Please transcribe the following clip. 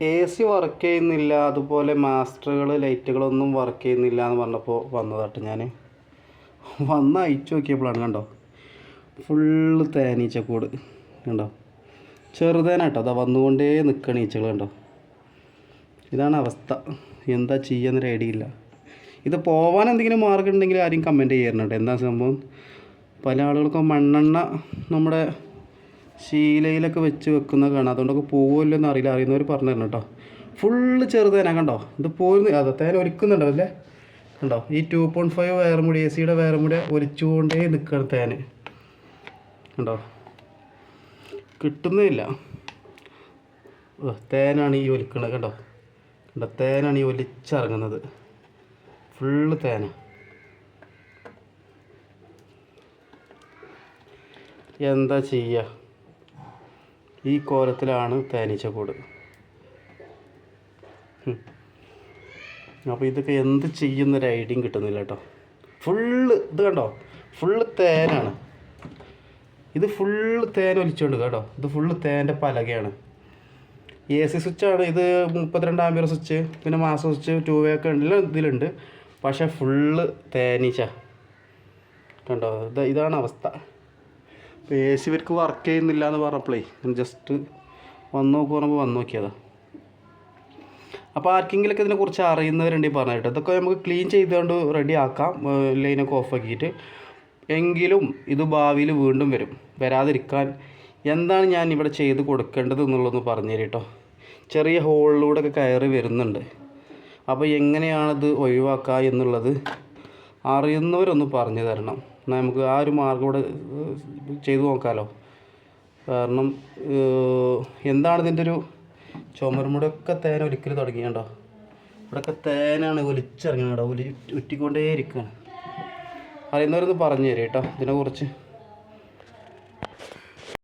A C work ചെയ്യുന്നില്ല അതുപോലെ മാസ്റ്ററുകൾ ലൈറ്റുകളൊന്നും work ചെയ്യുന്നില്ല എന്ന് പറഞ്ഞപ്പോൾ വന്നതാട്ടോ ഞാൻ വന്ന് അയച്ചു നോക്കിയപ്പോഴാണ് കണ്ടോ? ഫുള്ള് തേനീച്ചക്കൂട് കണ്ടോ? ചെറുതേനാട്ടോ അതാ വന്നുകൊണ്ടേ നിൽക്കണ ഈച്ചകൾ കണ്ടോ? ഇതാണ് അവസ്ഥ. എന്താ ചെയ്യാന്നൊരു ഐഡിയ ഇത് പോവാൻ എന്തെങ്കിലും മാർഗം ഉണ്ടെങ്കിൽ ആരും കമന്റ് ചെയ്യാറുണ്ട് എന്താ സംഭവം? പല ആളുകൾക്കും മണ്ണെണ്ണ നമ്മുടെ ശീലയിലൊക്കെ വെച്ച് വെക്കുന്ന കാണാം. അതുകൊണ്ടൊക്കെ പോകുമല്ലോ എന്ന് അറിയില്ല അറിയുന്നവർ പറഞ്ഞു തരണം കേട്ടോ. ഫുള്ള് ചെറുതേന കണ്ടോ? ഇത് പോയിരുന്നു അതെ തേന ഒരുക്കുന്നുണ്ടോ അല്ലേ? കണ്ടോ? ഈ ടു പോയിന്റ് ഫൈവ് വയറും കൂടി എ സിയുടെ കൂടി ഒലിച്ചുകൊണ്ടേ നിൽക്കുകയാണ് തേന്. കണ്ടോ? കിട്ടുന്നില്ല തേനാണ് ഈ ഒലിക്കണത് കണ്ടോ? കണ്ടോ? തേനാണ് ഈ ഒലിച്ചിറങ്ങുന്നത്. ഫുള്ള് തേന. എന്താ ചെയ്യുക ഈ കോലത്തിലാണ് തേനീച്ചക്കൂട് അപ്പോൾ ഇതൊക്കെ എന്ത് ചെയ്യുന്നൊരു ഐഡിയും കിട്ടുന്നില്ല കേട്ടോ. ഫുള്ള് ഇത് കണ്ടോ? ഫുള്ള് തേനാണ്. ഇത് ഫുള്ള് തേൻ ഒലിച്ചുകൊണ്ട് കേട്ടോ ഇത് ഫുള്ള് തേന്റെ പലകയാണ്. എ സി സ്വിച്ചാണ് ഇത് മുപ്പത്തിരണ്ട് ആംബിയർ സ്വിച്ച് പിന്നെ മാസ സ്വിച്ച് ടൂ വേ ഒക്കെ എല്ലാം ഇതിലുണ്ട്. പക്ഷേ ഫുള്ള് തേനീച്ച. കണ്ടോ? ഇത് ഇതാണ് അവസ്ഥ. ഇപ്പോൾ എ സി ഇവർക്ക് വർക്ക് ചെയ്യുന്നില്ല എന്ന് പറഞ്ഞപ്പോഴേ ഞാൻ ജസ്റ്റ് വന്ന് നോക്കുക പറഞ്ഞപ്പോൾ വന്ന് നോക്കിയതാ. അപ്പോൾ ആർക്കെങ്കിലൊക്കെ ഇതിനെക്കുറിച്ച് അറിയുന്നവരുണ്ടെങ്കിൽ പറഞ്ഞു കേട്ടോ ഇതൊക്കെ നമുക്ക് ക്ലീൻ ചെയ്തുകൊണ്ട് റെഡി ആക്കാം. ലൈനൊക്കെ ഓഫ് ആക്കിയിട്ട്. എങ്കിലും ഇത് ഭാവിയിൽ വീണ്ടും വരും. വരാതിരിക്കാൻ എന്താണ് ഞാൻ ഇവിടെ ചെയ്ത് കൊടുക്കേണ്ടത് എന്നുള്ളതൊന്ന് പറഞ്ഞു തരും കേട്ടോ ചെറിയ ഹോളിലൂടെ ഒക്കെ കയറി വരുന്നുണ്ട്. അപ്പോൾ എങ്ങനെയാണത് ഒഴിവാക്കുക എന്നുള്ളത് അറിയുന്നവരൊന്ന് പറഞ്ഞു തരണം. എന്നാൽ നമുക്ക് ആ ഒരു മാർഗം ഇവിടെ ചെയ്തു നോക്കാമല്ലോ കാരണം എന്താണ് ഇതിന്റെ ഒരു ചുമരുമുടൊക്കെ തേൻ ഒലിക്കൽ തുടങ്ങിയണ്ടോ? ഇവിടെയൊക്കെ തേനാണ് ഒലിച്ചിറങ്ങണോ ഒലി ഉറ്റിക്കൊണ്ടേ ഇരിക്കുകയാണ് അറിയുന്നവരൊന്ന് പറഞ്ഞു തരാം കേട്ടോ ഇതിനെക്കുറിച്ച്